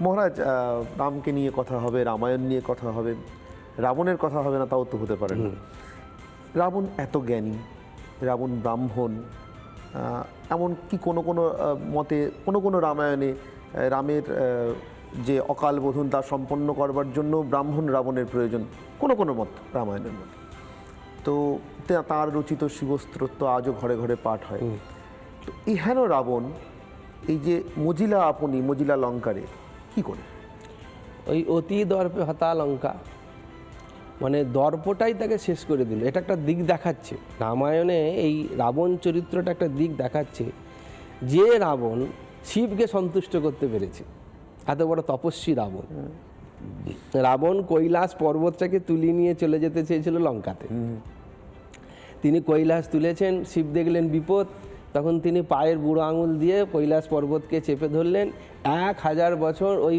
মহারাজ রামকে নিয়ে কথা হবে রামায়ণ নিয়ে কথা হবে রাবণের কথা হবে না তাও তো হতে পারে না। রাবণ এত জ্ঞানী রাবণ ব্রাহ্মণ এমন কি কোনো কোনো মতে কোনো কোনো রামায়ণে রামের যে অকাল বোধন তা সম্পন্ন করবার জন্য ব্রাহ্মণ রাবণের প্রয়োজন কোনো কোনো মত রামায়ণের মতে। তো তা- তার রচিত শিবস্ত্রত্ব আজও ঘরে ঘরে পাঠ হয়। তো ইহেন রাবণ এই যে মজিলা আপনি মজিলা লঙ্কারে কি করে? ওই অতি দর্পে হতা লঙ্কা মানে দর্পটাই তাকে শেষ করে দিল। এটা একটা দিক দেখাচ্ছে। রামায়ণে এই রাবণ চরিত্রটা একটা দিক দেখাচ্ছে যে রাবণ শিবকে সন্তুষ্ট করতে পেরেছে। এত বড় তপস্বী রাবণ। রাবণ কৈলাস পর্বতটাকে তুলে নিয়ে চলে যেতে চেয়েছিল লঙ্কাতে। তিনি কৈলাস তুলেছেন শিব দেখলেন বিপদ। তখন তিনি পায়ের বুড়ো আঙুল দিয়ে কৈলাস পর্বতকে চেপে ধরলেন। এক হাজার বছর ওই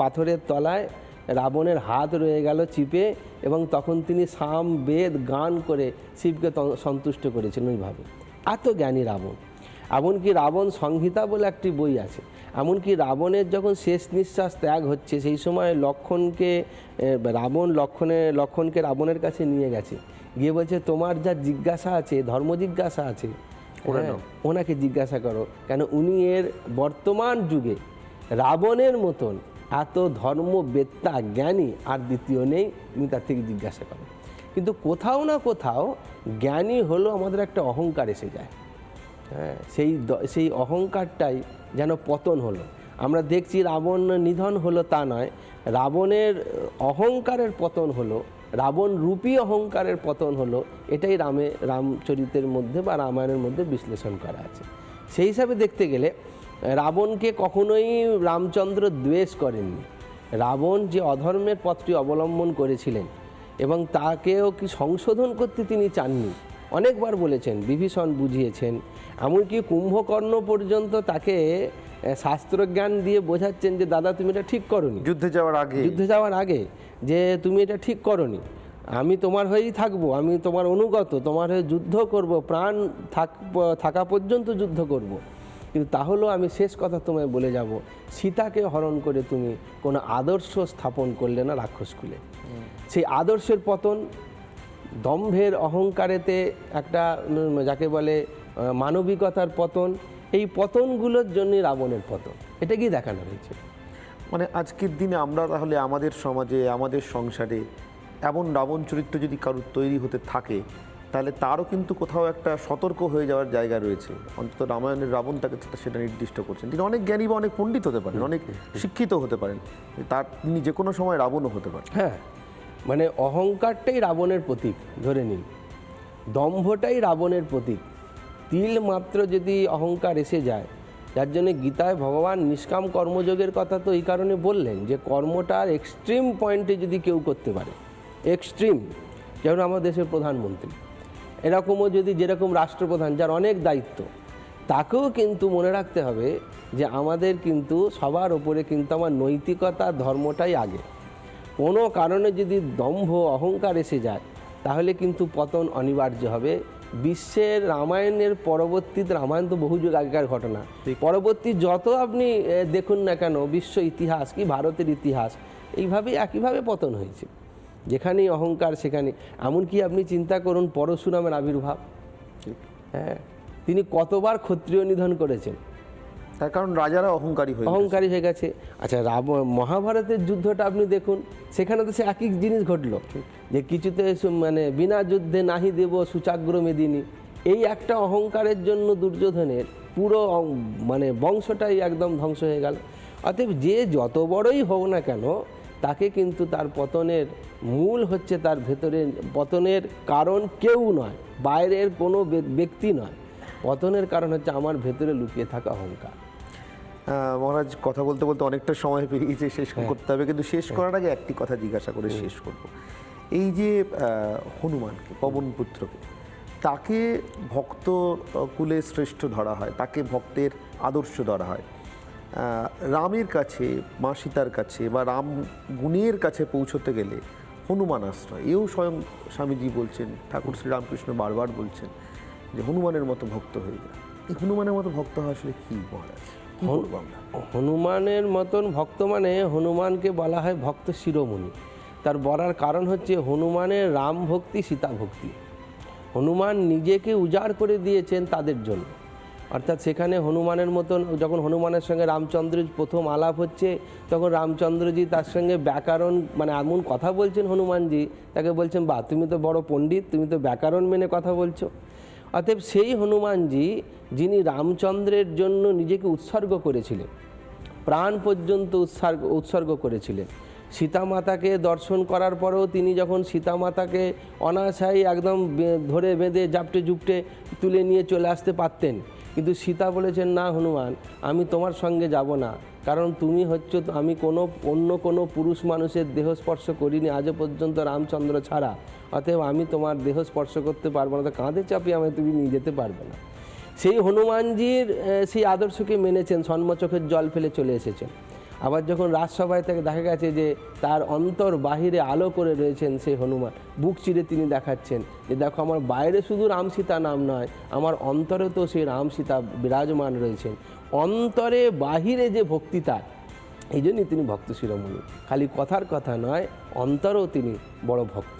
পাথরের তলায় রাবণের হাত রয়ে গেল চিপে এবং তখন তিনি সাম, বেদ, গান করে শিবকে সন্তুষ্ট করেছেন ওইভাবে। এত জ্ঞানী রাবণ। এমনকি রাবণ সংহিতা বলে একটি বই আছে। এমনকি রাবণের যখন শেষ নিঃশ্বাস ত্যাগ হচ্ছে, সেই সময় লক্ষণকে রাবণ লক্ষণে, লক্ষণকে রাবণের কাছে নিয়ে গেছে। গিয়ে বলছে, তোমার যা জিজ্ঞাসা আছে, ধর্ম জিজ্ঞাসা আছে হ্যাঁ, ওনাকে জিজ্ঞাসা করো কেন উনি এর বর্তমান যুগে রাবণের মতন এত ধর্মবেত্তা জ্ঞানী আর দ্বিতীয় নেই তুমি তার থেকে জিজ্ঞাসা করো। কিন্তু কোথাও না কোথাও জ্ঞানী হলো আমাদের একটা অহংকার এসে যায়। হ্যাঁ সেই সেই অহংকারটাই যেন পতন হলো। আমরা দেখছি রাবণ নিধন হলো তা নয় রাবণের অহংকারের পতন হলো রাবণ রূপী অহংকারের পতন হলো এটাই রামে রামচরিতের মধ্যে বা রামায়ণের মধ্যে বিশ্লেষণ করা আছে। সেই হিসাবে দেখতে গেলে রাবণকে কখনোই রামচন্দ্র দ্বেষ করেননি। রাবণ যে অধর্মের পথটি অবলম্বন করেছিলেন এবং তাকেও কি সংশোধন করতে তিনি চাননি অনেকবার বলেছেন বিভীষণ বুঝিয়েছেন এমনকি কুম্ভকর্ণ পর্যন্ত তাকে শাস্ত্রজ্ঞান দিয়ে বোঝাচ্ছেন যে দাদা তুমি এটা ঠিক করনি। যুদ্ধে যাওয়ার আগে যুদ্ধে যাওয়ার আগে যে তুমি এটা ঠিক করনি। আমি তোমার হয়েই থাকব আমি তোমার অনুগত তোমার হয়ে যুদ্ধ করব প্রাণ থাক থাকা পর্যন্ত যুদ্ধ করব। কিন্তু তাহলেও আমি শেষ কথা তোমায় বলে যাব সীতাকে হরণ করে তুমি কোনো আদর্শ স্থাপন করলে না রাক্ষসকুলে সেই আদর্শের পতন দম্ভের অহংকারেতে একটা যাকে বলে মানবিকতার পতন এই পতনগুলোর জন্যই রাবণের পতন। এটা কি দেখানো হয়েছে। মানে আজকের দিনে আমরা তাহলে আমাদের সমাজে, আমাদের সংসারে এমন রাবণ চরিত্র যদি কারুর তৈরি হতে থাকে, তাহলে তারও কিন্তু কোথাও একটা সতর্ক হয়ে যাওয়ার জায়গা রয়েছে। অন্তত রামায়ণের রাবণ তাকে সেটা- নির্দিষ্ট করছেন। তিনি অনেক জ্ঞানী বা অনেক পণ্ডিত হতে পারেন, অনেক শিক্ষিত হতে পারেন। তার তিনি যে কোনো সময় রাবণও হতে পারেন। হ্যাঁ মানে অহংকারটাই রাবণের প্রতীক, ধরে নিন। দম্ভটাই রাবণের প্রতীক। তিল মাত্র যদি অহংকার এসে যায় যার জন্য গীতায় ভগবান নিষ্কাম কর্মযোগের কথা তো এই কারণে বললেন যে কর্মটার এক্সট্রিম পয়েন্টে যদি কেউ করতে পারে এক্সট্রিম যেমন আমার দেশের প্রধানমন্ত্রী, এরকমও যদি যেরকম রাষ্ট্রপ্রধান যার অনেক দায়িত্ব, তাকেও কিন্তু মনে রাখতে হবে যে আমাদের কিন্তু সবার ওপরে কিন্তু আমার নৈতিকতা, ধর্মটাই আগে। কোনো কারণে যদি দম্ভ, অহংকার এসে যায়, তাহলে কিন্তু পতন অনিবার্য হবে। বিশ্বের রামায়ণের পরবর্তীতে রামায়ণ তো বহু যুগ আগেকার ঘটনা। পরবর্তী যত আপনি দেখুন না কেন বিশ্ব ইতিহাস কি ভারতের ইতিহাস এইভাবে একইভাবে পতন হয়েছে। যেখানেই অহংকার সেখানে এমনকি আপনি চিন্তা করুন পরশুরামের আবির্ভাব। হ্যাঁ তিনি কতবার ক্ষত্রিয় নিধন করেছেন। তার কারণ রাজারা অহংকারী হয়ে অহংকারী হয়ে গেছে। আচ্ছা রাব মহাভারতের যুদ্ধটা আপনি দেখুন, সেখানে তো সে একই জিনিস ঘটলো, যে কিছুতে মানে বিনা যুদ্ধে নাহি দেব সুচাগ্র মেদিনী। এই একটা অহংকারের জন্য দুর্যোধনের পুরো মানে বংশটাই একদম ধ্বংস হয়ে গেল। অতএব যে যত বড়ই হোক না কেন, তাকে কিন্তু তার পতনের মূল হচ্ছে তার ভেতরে, পতনের কারণ কেউ নয়, বাইরের কোনো ব্যক্তি নয়। পতনের কারণ হচ্ছে আমার ভেতরে লুকিয়ে থাকা অহংকার। মহারাজ কথা বলতে বলতে অনেকটা সময় পেরিয়েছে শেষ করতে হবে। কিন্তু শেষ করার আগে একটি কথা জিজ্ঞাসা করে শেষ করব। এই যে হনুমানকে পবন পুত্রকে তাকে ভক্ত কুলে শ্রেষ্ঠ ধরা হয় তাকে ভক্তের আদর্শ ধরা হয়। রামের কাছে মা সীতার কাছে বা রাম গুণের কাছে পৌঁছতে গেলে হনুমান আশ্রয়। এও স্বয়ং স্বামীজি বলছেন ঠাকুর শ্রীরামকৃষ্ণ বারবার বলছেন যে হনুমানের মতো ভক্ত হয়ে যায় এই হনুমানের মতো ভক্ত হওয়া আসলে কী মহারাজ? হনুমানের মতন ভক্ত মানে হনুমানকে বলা হয় ভক্ত শিরোমণি। তার বলার কারণ হচ্ছে হনুমানের রাম ভক্তি, সীতা ভক্তি। হনুমান নিজেকে উজাড় করে দিয়েছেন তাদের জন্য। অর্থাৎ সেখানে হনুমানের মতন যখন হনুমানের সঙ্গে রামচন্দ্র প্রথম আলাপ হচ্ছে, তখন রামচন্দ্রজি তার সঙ্গে ব্যাকরণ মানে এমন কথা বলছেন হনুমানজি, তাকে বলছেন বা তুমি তো বড় পণ্ডিত, তুমি তো ব্যাকরণ মেনে কথা বলছো। অতএব সেই হনুমানজি যিনি রামচন্দ্রের জন্য নিজেকে উৎসর্গ করেছিলেন, প্রাণ পর্যন্ত উৎসর্গ উৎসর্গ করেছিলেন। সীতামাতাকে দর্শন করার পরেও তিনি যখন সীতামাতাকে অনাশাই একদম ধরে বেঁধে জাপটে জুপটে তুলে নিয়ে চলে আসতে পারতেন কিন্তু সীতা বলেছেন, না হনুমান, আমি তোমার সঙ্গে যাব না। কারণ তুমি হচ্ছে, আমি কোনো, অন্য কোনো পুরুষ মানুষের দেহ স্পর্শ করিনি। আজও পর্যন্ত রামচন্দ্র ছাড়া। অতএব আমি তোমার দেহ স্পর্শ করতে পারব না। তো কাঁধে চাপিয়ে আমি তুমি নিয়ে যেতে পারবে না। সেই হনুমানজির সেই আদর্শকে মেনেছেন সন্মচোখের জল ফেলে চলে এসেছেন। আবার যখন রাজসভায় থেকে দেখা গেছে যে তার অন্তর বাহিরে আলো করে রয়েছেন সেই হনুমান, বুক চিরে তিনি দেখাচ্ছেন যে দেখো আমার বাইরে শুধু রাম সীতা নাম নয়, আমার অন্তরে তো সেই রাম সীতা বিরাজমান রয়েছেন। অন্তরে বাহিরে যে ভক্তি তার, এই জন্যই তিনি ভক্ত শিরোমণি। খালি কথার কথা নয়, অন্তরেও তিনি বড় ভক্ত।